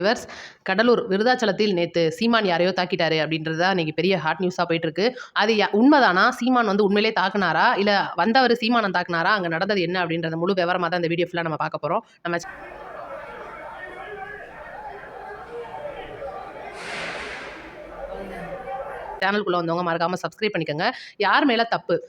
Viewers Cuddalore விருதாச்சலத்தில் நேற்று சீமான் யாரையோ தாக்கிட்டாரு அப்படின்றது தான் இன்றைக்கி பெரிய ஹாட் நியூஸாக போயிட்டுருக்கு. அது யா- உண்மைதானா? சீமான் வந்து உண்மையிலே தாக்குனாரா? இல்லை வந்தவர் சீமானம் தாக்குனாரா? அங்கே நடந்தது என்ன அப்படின்றத முழு விவரமாக தான் இந்த வீடியோ ஃபுல்லாக நம்ம பார்க்க போகிறோம் நம்ம சேனலுக்குள்ளே வந்தவங்க மறக்காமல் சப்ஸ்கிரைப் பண்ணிக்கோங்க. யார் மேலே தப்பு?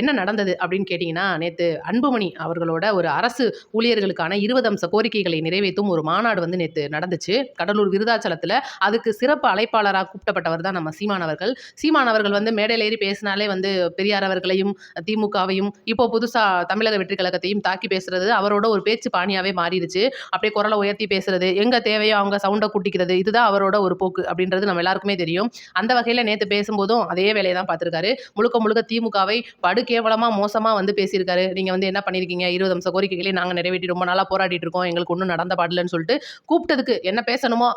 என்ன நடந்தது அப்படின்னு கேட்டிங்கன்னா நேற்று அன்புமணி அவர்களோட ஒரு அரசு ஊழியர்களுக்கான இருபது அம்ச கோரிக்கைகளை நிறைவேற்றும் ஒரு மாநாடு வந்து நேற்று நடந்துச்சு. கடலூர் விருதாச்சலத்தில் அதுக்கு சிறப்பு அழைப்பாளராக கூப்பிட்டப்பட்டவர் தான் நம்ம சீமான் அவர்கள். சீமான் அவர்கள் வந்து மேடையில் ஏறி பேசினாலே வந்து பெரியார் அவர்களையும் திமுகவையும் இப்போ புதுசாக தமிழக வெற்றி கழகத்தையும் தாக்கி பேசுறது அவரோட ஒரு பேச்சு பாணியாகவே மாறிடுச்சு. அப்படியே குரலை உயர்த்தி பேசுறது எங்கே தேவையோ அவங்க சவுண்டை கூட்டிக்கிறது இதுதான் அவரோட ஒரு போக்கு அப்படின்றது நம்ம எல்லாருக்குமே தெரியும். அந்த வகையில் நேற்று பேசும்போதும் அதே வேலையை தான் பார்த்துருக்காரு. முழுக்க முழுக்க திமுகவை படு கேவலமாக மோசமாக வந்து பேசியிருக்காரு. நீங்கள் வந்து என்ன பண்ணியிருக்கீங்க? இருபது அம்ச கோரிக்கைகளே நாங்கள் நிறைவேற்றி ரொம்ப நாளாக போராடிட்டு இருக்கோம். எங்களுக்கு ஒன்றும் நடந்த பாடலன்னு சொல்லிட்டு கூப்பிட்டதுக்கு என்ன பேசணுமோ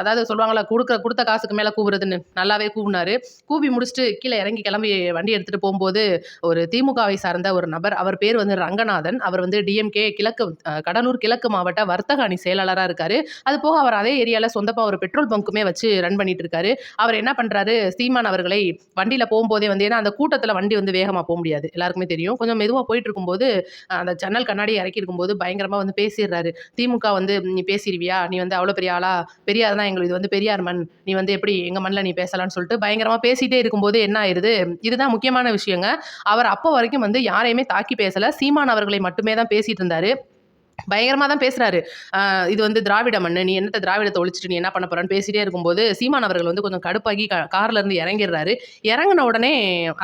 அதாவது சொல்லுவாங்களா கொடுக்குற கொடுத்த காசுக்கு மேலே கூவுறதுன்னு நல்லாவே கூப்பினாரு கூவி முடிச்சுட்டு கீழே இறங்கி கிளம்பி வண்டி எடுத்துகிட்டு போகும்போது ஒரு திமுகவை சார்ந்த ஒரு நபர் அவர் பேர் வந்து ரங்கநாதன். அவர் வந்து டிஎம்கே கிழக்கு கடலூர் கிழக்கு மாவட்ட வர்த்தக அணி செயலாளராக இருக்காரு. அது போக அவர் அதே ஏரியாவில் சொந்தமாக ஒரு பெட்ரோல் பங்க்குமே வச்சு ரன் பண்ணிட்டு இருக்காரு. அவர் என்ன பண்ணுறாரு சீமான் அவர்களை வண்டியில் போகும்போதே வந்து ஏன்னா அந்த கூட்டத்தில் வண்டி வந்து வேகமாக போக முடியாது. எல்லாருக்குமே தெரியும். கொஞ்சம் மெதுவாக போயிட்டு இருக்கும்போது அந்த ஜன்னல் கண்ணாடி இறக்கி இருக்கும்போது பயங்கரமாக வந்து பேசிடுறாரு. திமுக வந்து நீ பேசிடுவியா நீ வந்து அவ்வளோ பெரிய ஆளா? பெரியார் தான் எங்களுக்கு இது வந்து பெரியார் மண். நீ வந்து எப்படி எங்கள் மண்ணில் நீ பேசலாம்னு சொல்லிட்டு பயங்கரமாக பேசிகிட்டே இருக்கும்போது என்ன ஆயிருது? இதுதான் முக்கியமான விஷயங்க. அவர் அப்போ வரைக்கும் வந்து யாரையுமே தாக்கி பேசலை. சீமான் அவர்களை மட்டுமே தான் பேசிகிட்டு இருந்தார். பயங்கரமாக தான் பேசுகிறாரு இது வந்து திராவிட மண்ணு. நீ என்னத்தை திராவிடத்தை ஒழிச்சிட்டு நீ என்ன பண்ண போகிறான்னு பேசிகிட்டே இருக்கும்போது சீமான் அவர்கள் வந்து கொஞ்சம் கடுப்பாகி கார்லேருந்து இறங்கிடுறாரு. இறங்கின உடனே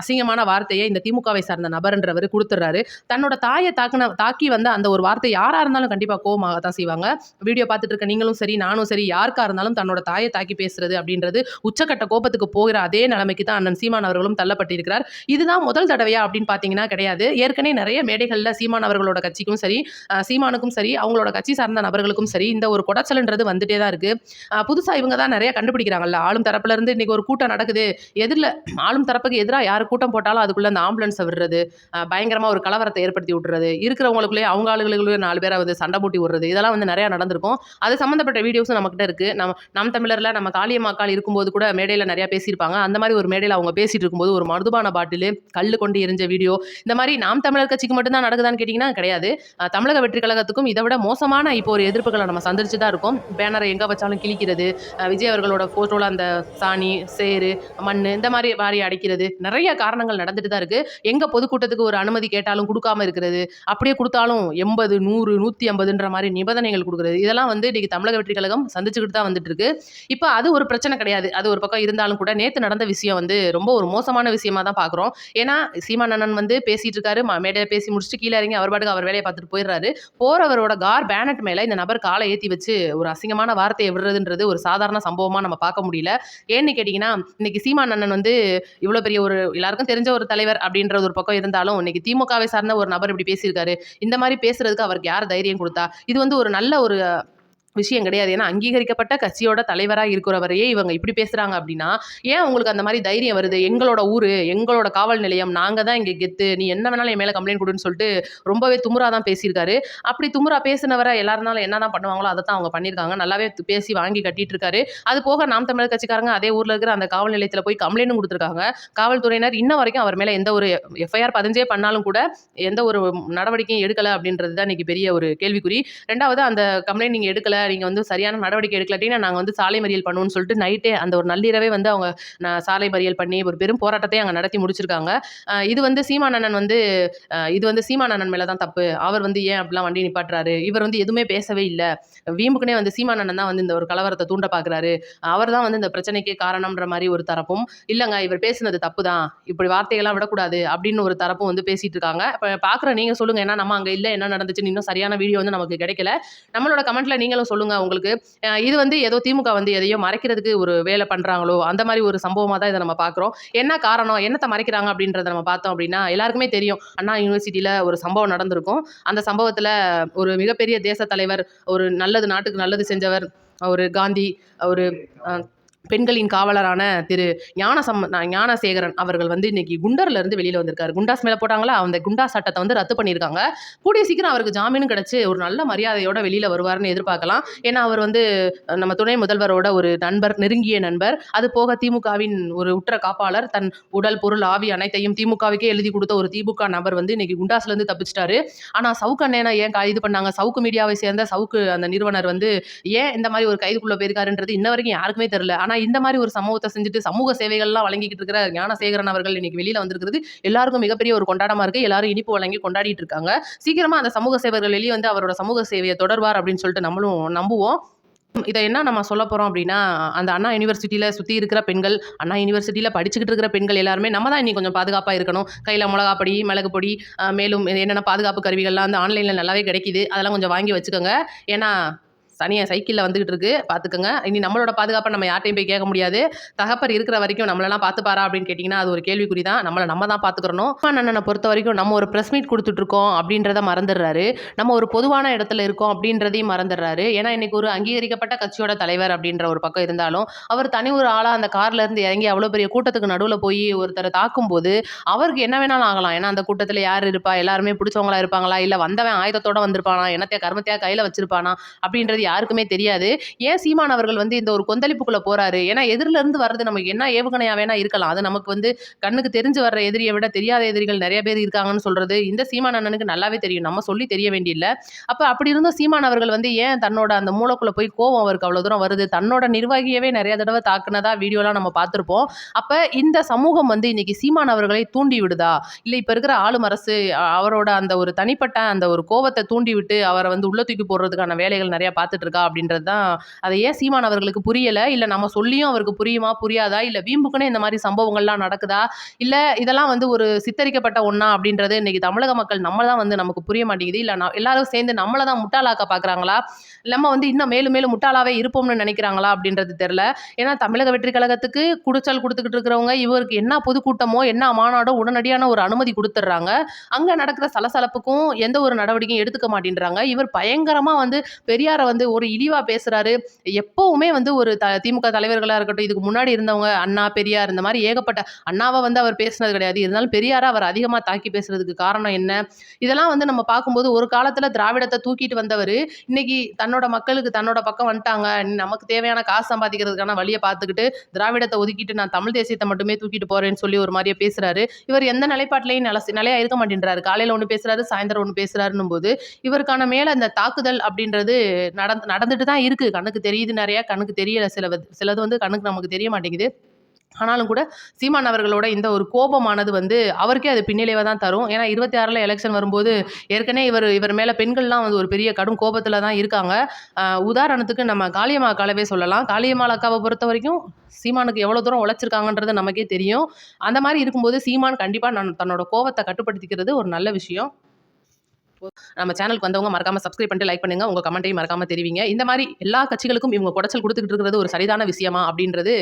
அசிங்கமான வார்த்தையை இந்த திமுகவை சார்ந்த நபர்ன்றவர் கொடுத்துட்றாரு. தன்னோட தாயை தாக்குன தாக்கி வந்த அந்த ஒரு வார்த்தை யாராக இருந்தாலும் கண்டிப்பாக கோவமாக தான் செய்வாங்க. வீடியோ பார்த்துட்டு இருக்க நீங்களும் சரி நானும் சரி யாருக்காக இருந்தாலும் தன்னோட தாயை தாக்கி பேசுறது அப்படின்றது உச்சக்கட்ட கோபத்துக்கு போகிற அதே நிலைமைக்கு தான் அண்ணன் சீமான் அவர்களும் தள்ளப்பட்டிருக்கிறார். இதுதான் முதல் தடவையா அப்படின்னு பார்த்தீங்கன்னா கிடையாது. ஏற்கனவே நிறைய மேடைகளில் சீமான் அவர்களோட கட்சிக்கும் சரி சீமானுக்கும் நபர்களுக்கும் சரி அவங்களோட கட்சி சார்ந்த நபர்களுக்கும் சரி இந்த ஒரு குடச்சல்ன்றது வந்துட்டே தான் இருக்கு. புதுசாக இவங்க தான் நிறைய கண்டுபிடிக்கிறாங்கல்ல. ஆளும் தரப்புல இருந்து ஒரு கூட்டம் நடக்குது. எதிரில் ஆளும் தரப்புக்கு எதிராக யார் கூட்டம் போட்டாலும் அதுக்குள்ளே அந்த ஆம்புலன்ஸை விடுறது பயங்கரமாக ஒரு கலவரத்தை ஏற்படுத்தி விட்டுறது இருக்கிறவங்களுக்குள்ளே அவங்க ஆளுகளுக்குள்ளே நாலு பேரை வந்து சண்டை போட்டி விடுறது. இதெல்லாம் வந்து நிறையா நடந்திருக்கும். அது சம்மந்தப்பட்ட வீடியோஸும் நம்மக்கிட்ட இருக்குது நம்ம நம் தமிழரில் நம்ம காளியம்மாக்கால் இருக்கும்போது கூட மேடையில் நிறையா பேசியிருப்பாங்க. அந்த மாதிரி ஒரு மேடையில் அவங்க பேசிகிட்டு இருக்கும்போது ஒரு மருதுபான பாட்டில் கல் கொண்டு எரிஞ்ச வீடியோ இந்த மாதிரி நாம் தமிழர் கட்சிக்கு மட்டும்தான் நடக்குதான்னு கேட்டிங்கன்னா கிடையாது. தமிழக வெற்றி கழகத்துக்கும் இதை விட மோசமான இப்போ ஒரு எதிர்ப்புகளை நம்ம சந்திச்சு தான் இருக்கோம். பேனரை எங்கே வச்சாலும் கிழிக்கிறது விஜய் அவர்களோட ஃபோட்டோவில் அந்த சாணி சேறு மண் இந்த மாதிரி வாரி அடைக்கிறது நிறைய காரணங்கள் நடந்துட்டு தான் இருக்குது எங்கே பொதுக்கூட்டத்துக்கு ஒரு அனுமதி கேட்டாலும் கொடுக்காம இருக்கிறது அப்படியே கொடுத்தாலும் எண்பது நூறு நூற்றி ஐம்பதுன்ற மாதிரி நிபந்தனைகள் கொடுக்குறது இதெல்லாம் வந்து இன்றைக்கி தமிழக வெற்றி கழகம் சந்திச்சுக்கிட்டு தான் வந்துட்டு இருக்கு. இப்போ அது ஒரு பிரச்சனை கிடையாது. அது ஒரு பக்கம் இருந்தாலும் கூட நேற்று நடந்த விஷயம் வந்து ரொம்ப ஒரு மோசமான விஷயமா தான் பார்க்குறோம் ஏன்னா சீமான் அண்ணன் வந்து பேசிட்டு இருக்காரு. மேடையில் பேசி முடிச்சுட்டு கீழே இறங்கி அவர் பாட்டுக்கு அவர் வேலையை பார்த்துட்டு போயிடுறாரு. அவரோட கார் பேனட் மேலே இந்த நபர் காலை ஏற்றி வச்சு ஒரு அசிங்கமான வார்த்தையை விடுறதுன்றது ஒரு சாதாரண சம்பவமாக நம்ம பார்க்க முடியல. ஏன்னு கேட்டிங்கன்னா இன்னைக்கு சீமான் அண்ணன் வந்து இவ்வளோ பெரிய ஒரு எல்லாருக்கும் தெரிஞ்ச ஒரு தலைவர் அப்படின்றது ஒரு பக்கம் இருந்தாலும் இன்னைக்கு திமுகவை சார்ந்த ஒரு நபர் இப்படி பேசியிருக்காரு. இந்த மாதிரி பேசுறதுக்கு அவருக்கு யார் தைரியம் கொடுத்தா? இது வந்து ஒரு நல்ல ஒரு விஷயம் கிடையாது. ஏன்னா அங்கீகரிக்கப்பட்ட கட்சியோட தலைவராக இருக்கிறவரையே இவங்க இப்படி பேசுகிறாங்க அப்படின்னா ஏன் உங்களுக்கு அந்த மாதிரி தைரியம் வருது? எங்களோட ஊர் எங்களோட காவல் நிலையம் நாங்கள் தான் இங்கே கெத்து நீ என்ன வேணாலும் என் மேலே கம்ப்ளைண்ட் கொடுன்னு சொல்லிட்டு ரொம்பவே துமுறா தான் பேசியிருக்காரு. அப்படி துமுறா பேசினவரை எல்லாருனாலும் என்ன தான் பண்ணுவாங்களோ அதை தான் அவங்க பண்ணியிருக்காங்க. நல்லாவே பேசி வாங்கி கட்டிட்டு இருக்காரு அது போக நாம் தமிழர் கட்சிக்காரங்க அதே ஊரில் இருக்கிற அந்த காவல் நிலையத்தில் போய் கம்ப்ளைண்ட்டும் கொடுத்துருக்காங்க. காவல்துறையினர் இன்ன வரைக்கும் அவர் மேலே எந்த ஒரு எஃப்ஐஆர் பதிஞ்சே பண்ணாலும் கூட எந்த ஒரு நடவடிக்கையும் எடுக்கலை அப்படின்றது தான் இன்னைக்கு பெரிய ஒரு கேள்விக்குறி. ரெண்டாவது அந்த கம்ப்ளைண்ட் நீங்கள் எடுக்கலை நீங்கள் வந்து சரியான நடவடிக்கை எடுக்கலாட்டினா நாங்கள் வந்து சாலை மறியல் பண்ணுவோம்னு சொல்லிட்டு நைட்டே அந்த ஒரு நள்ளிரவே வந்து அவங்க நான் சாலை மறியல் பண்ணி ஒரு பெரும் போராட்டத்தை அங்கே நடத்தி முடிச்சிருக்காங்க. இது வந்து சீமானண்ணன் வந்து இது வந்து சீமானண்ணன் மேலே தான் தப்பு. அவர் வந்து ஏன் அப்படிலாம் வண்டி நிப்பாட்டுறாரு? இவர் வந்து எதுவுமே பேசவே இல்லை. வீம்புக்குனே வந்து சீமானண்ணன் தான் வந்து இந்த ஒரு கலவரத்தை தூண்ட பார்க்குறாரு அவர் தான் வந்து இந்த பிரச்சனைக்கு காரணம்ன்ற மாதிரி ஒரு தரப்பும் இல்லைங்க இவர் பேசுனது தப்பு தான். இப்படி வார்த்தைகள்லாம் விடக்கூடாது அப்படின்னு ஒரு தரப்பும் வந்து பேசிட்டு இருக்காங்க. இப்போ பார்க்குற நீங்கள் சொல்லுங்கள் ஏன்னா நம்ம அங்கே இல்லை என்ன நடந்துச்சுன்னு இன்னும் சரியான வீடியோ வந்து நமக்கு கிடைக்கல. நம்மளோட கமெண்ட்ல நீங்களும் சொல்லுங்க உங்களுக்கு. இது வந்து ஏதோ திமுக வந்து எதையோ மறைக்கிறதுக்கு ஒரு வேலை பண்றாங்களோ அந்த மாதிரி ஒரு சம்பவமா தான் இதை நம்ம பார்க்குறோம். என்ன காரணம்? என்னத்தை மறைக்கிறாங்க அப்படின்றத நம்ம பார்த்தோம் அப்படின்னா எல்லாருக்குமே தெரியும். அண்ணா யூனிவர்சிட்டியில ஒரு சம்பவம் நடந்திருக்கும். அந்த சம்பவத்துல ஒரு மிகப்பெரிய தேச தலைவர் ஒரு நல்லது நாட்டுக்கு நல்லது செஞ்சவர் ஒரு காந்தி ஒரு பெண்களின் காவலரான திரு ஞானசம் ஞானசேகரன் அவர்கள் வந்து இன்னைக்கு குண்டர்ல இருந்து வெளியில வந்திருக்காரு. குண்டாஸ் மேல போட்டாங்களா? அந்த குண்டாஸ் சட்டத்தை வந்து ரத்து பண்ணியிருக்காங்க. கூடிய சீக்கிரம் அவருக்கு ஜாமீனும் கிடைச்சு ஒரு நல்ல மரியாதையோட வெளியில வருவார்னு எதிர்பார்க்கலாம். ஏன்னா அவர் வந்து நம்ம துணை முதல்வரோட ஒரு நண்பர் நெருங்கிய நண்பர். அது போக திமுகவின் ஒரு உற்ற காப்பாளர் தன் உடல் பொருள் ஆவி அனைத்தையும் திமுகவுக்கே எழுதி கொடுத்த ஒரு திமுக நபர் வந்து இன்னைக்கு குண்டாஸ்ல இருந்து தப்பிச்சிட்டாரு. ஆனா சவுக்கு அண்ணனை ஏன் கா- இது பண்ணாங்க? சவுக்கு மீடியாவை சேர்ந்த சவுக்கு அந்த நிறுவனர் வந்து ஏன் இந்த மாதிரி ஒரு கைதுக்குள்ள போயிருக்காருன்றது இன்ன வரைக்கும் யாருக்குமே தெரியல. ஆனா இந்த மாதிரி ஒரு சமூகத்தை செஞ்சுட்டு சமூக சேவைகள்லாம் வழங்கிக்கிட்டு இருக்கிற ஞானசேகரன் அவர்கள் இன்னைக்கு வெளியில் வந்திருக்கிறது. எல்லாருக்கும் மிகப்பெரிய ஒரு கொண்டாடமாக இருக்கு. எல்லாரும் இனிப்பு வழங்கி கொண்டாடிட்டு இருக்காங்க. சீக்கிரமா அந்த சமூக சேவர்கள் வெளியே வந்து அவரோட சமூக சேவையை தொடர்வார் அப்படின்னு சொல்லிட்டு நம்மளும் நம்புவோம். இதை என்ன நம்ம சொல்ல போகிறோம் அப்படின்னா அந்த அண்ணா யூனிவர்சிட்டியில் சுற்றி இருக்கிற பெண்கள் அண்ணா யூனிவர்சிட்டியில் படிச்சுக்கிட்டு இருக்கிற பெண்கள் எல்லாருமே நம்ம தான் இன்னைக்கு கொஞ்சம் பாதுகாப்பாக இருக்கணும். கையில் மிளகா பொடி மிளகு பொடி மேலும் என்னென்ன பாதுகாப்பு கருவிகள்லாம் அந்த ஆன்லைனில் நல்லாவே கிடைக்குது. அதெல்லாம் கொஞ்சம் வாங்கி வச்சுக்கோங்க. ஏன்னா சனியை சைக்கிளில் வந்துகிட்டு இருக்கு. பார்த்துக்கோங்க இனி நம்மளோட பாதுகாப்பை நம்ம யார்ட்டையும் போய் கேட்க முடியாது. தகப்பர் இருக்கிற வரைக்கும் நம்மளெல்லாம் பார்த்துப்பாரா அப்படின்னு கேட்டிங்கன்னா அது ஒரு கேள்விக்குறி தான் நம்மளை நம்ம தான் பார்த்துக்கிறணும் அண்ணனை பொறுத்த வரைக்கும் நம்ம ஒரு ப்ரெஸ் மீட் கொடுத்துட்ருக்கோம் அப்படின்றத மறந்துடுறாரு. நம்ம ஒரு பொதுவான இடத்துல இருக்கோம் அப்படின்றதையும் மறந்துடுறாரு. ஏன்னா இன்னைக்கு ஒரு அங்கீகரிக்கப்பட்ட கட்சியோட தலைவர் அப்படின்ற ஒரு பக்கம் இருந்தாலும் அவர் தனி ஒரு ஆளாக அந்த கார்லேருந்து இறங்கி அவ்வளோ பெரிய கூட்டத்துக்கு நடுவில் போய் ஒருத்தரை தாக்கும்போது அவருக்கு என்ன வேணாலும் ஆகலாம். ஏன்னா அந்த கூட்டத்தில் யார் இருப்பா? எல்லாருமே பிடிச்சவங்களா இருப்பாங்களா? இல்லை வந்தவன் ஆயுதத்தோட வந்திருப்பானா? என்னத்தையா கர்மத்தையா கையில் வச்சிருப்பானா? அப்படின்றது யாருக்குமே தெரியாது. ஏன் சீமான் அவர்கள் வந்து இந்த ஒரு கொந்தளிப்புக்குள்ள போறாரு? ஏன்னா எதிரில இருந்து வர்றது நமக்கு என்ன ஏவுகணையா வேணா இருக்கலாம். அது நமக்கு வந்து கண்ணுக்கு தெரிஞ்சு வர்ற எதிரியை விட தெரியாத எதிரிகள் நிறைய பேர் இருக்காங்கன்னு சொல்றது இந்த சீமான் அண்ணனுக்கு நல்லாவே தெரியும். நம்ம சொல்லி தெரிய வேண்டியில்லை. அப்ப அப்படி இருந்தும் சீமான் அவர்கள் வந்து ஏன் தன்னோட அந்த மூளைக்குள்ள போய் கோவம் அவருக்கு அவ்வளவு தூரம் வருது? தன்னோட நிர்வாகியவே நிறைய தடவை தாக்குனதா வீடியோலாம் நம்ம பார்த்திருப்போம். அப்ப இந்த சமூகம் வந்து இன்னைக்கு சீமான் அவர்களை தூண்டி விடுதா? இல்ல இப்ப இருக்கிற ஆளும் அரசு அவரோட அந்த ஒரு தனிப்பட்ட அந்த ஒரு கோவத்தை தூண்டி விட்டு அவரை வந்து உள்ள தூக்கி போடுறதுக்கான வேலைகள் நிறைய பார்த்துட்டு இருக்கா அப்படின்றது தான் அதை ஏன் சீமான் அவர்களுக்கு புரியலை? இல்லை நம்ம சொல்லியும் அவருக்கு புரியுமா புரியாதா? இல்லை வீம்புக்குன்னு இந்த மாதிரி சம்பவங்கள்லாம் நடக்குதா? இல்லை இதெல்லாம் வந்து ஒரு சித்தரிக்கப்பட்ட ஒன்றா அப்படின்றது இன்னைக்கு தமிழக மக்கள் நம்ம தான் வந்து நமக்கு புரிய மாட்டேங்குது. இல்லை நான் எல்லாரும் சேர்ந்து நம்மளை தான் முட்டாளாக்க பார்க்குறாங்களா நம்ம வந்து இன்னும் மேலும் மேலும் முட்டாளாவே இருப்போம்னு நினைக்கிறாங்களா அப்படின்றது தெரில ஏன்னா தமிழக வெற்றி கழகத்துக்கு குடிச்சல் கொடுத்துக்கிட்டு இருக்கிறவங்க இவருக்கு என்ன பொதுக்கூட்டமோ என்ன மாநாடோ உடனடியான ஒரு அனுமதி கொடுத்துட்றாங்க. அங்கே நடக்கிற சலசலப்புக்கும் எந்த ஒரு நடவடிக்கையும் எடுத்துக்க மாட்டேன்றாங்க. இவர் பயங்கரமாக வந்து பெரியாரை வந்து ஒரு இழிவா பேசுறாரு. எப்பவுமே வந்து ஒரு த திமுக தலைவர்களா இருக்கட்டும் இதுக்கு முன்னாடி இருந்தவங்க அண்ணா பெரியார் இந்த மாதிரி ஏகப்பட்ட அண்ணாவை வந்து அவர் பேசுனது கிடையாது. இருந்தாலும் பெரியாரை அவர் அதிகமா தாக்கி பேசுறதுக்கு காரணம் என்ன? இதெல்லாம் வந்து நம்ம பார்க்கும்போது ஒரு காலத்துல திராவிடத்தை தூக்கிட்டு வந்தவர் இன்னைக்கு தன்னோட மக்களுக்கு தன்னோட பக்கம் வந்துட்டாங்க. நமக்கு தேவையான காசு சம்பாதிக்கிறதுக்கான வழியை பார்த்துக்கிட்டு திராவிடத்தை ஒதுக்கிட்டு நான் தமிழ் தேசியத்தை மட்டுமே தூக்கிட்டு போறேன்னு சொல்லி ஒரு மாதிரியே பேசுறாரு. இவர் எந்த நிலைப்பாட்டிலையும் நில நிலையா இருக்க மாட்டேன்றாரு. காலையில ஒன்று பேசுறாரு சாயந்தரம் ஒன்று பேசுறாருன்னும் போது இவருக்கான மேல இந்த தாக்குதல் அப்படின்றது நடந்து நடந்துட்டு தான் இருக்குது கண்ணுக்கு தெரியுது நிறையா கண்ணுக்கு தெரியல சில சிலது வந்து கண்ணுக்கு நமக்கு தெரிய மாட்டேங்குது. ஆனாலும் கூட சீமான் அவர்களோட இந்த ஒரு கோபமானது வந்து அவருக்கே அது பின்னிலைவாக தான் தரும். ஏன்னா இருபத்தி ஆறில் எலெக்ஷன் வரும்போது ஏற்கனவே இவர் இவர் மேலே பெண்கள்லாம் வந்து ஒரு பெரிய கடும் கோபத்தில் தான் இருக்காங்க. உதாரணத்துக்கு நம்ம காளியம்மா அக்காலவே சொல்லலாம். காளியம்மாள் அக்காவை பொறுத்த வரைக்கும் சீமானுக்கு எவ்வளோ தூரம் உழைச்சிருக்காங்கன்றது நமக்கே தெரியும். அந்த மாதிரி இருக்கும்போது சீமான் கண்டிப்பாக நான் தன்னோட கோபத்தை கட்டுப்படுத்திக்கிறது ஒரு நல்ல விஷயம். நம்ம சேனலுக்கு வந்தவங்க மறக்காம சப்ஸ்கிரைப் பண்ணிட்டு லைக் பண்ணுங்க. உங்க கமெண்ட்டையும் மறக்காம தெரிவிங்க. இந்த மாதிரி எல்லா கட்சிகளுக்கும் இவங்க குடைச்சல் கொடுத்துக்கிட்டு இருக்கிறது ஒரு சரிதான விஷயமா அப்படின்றது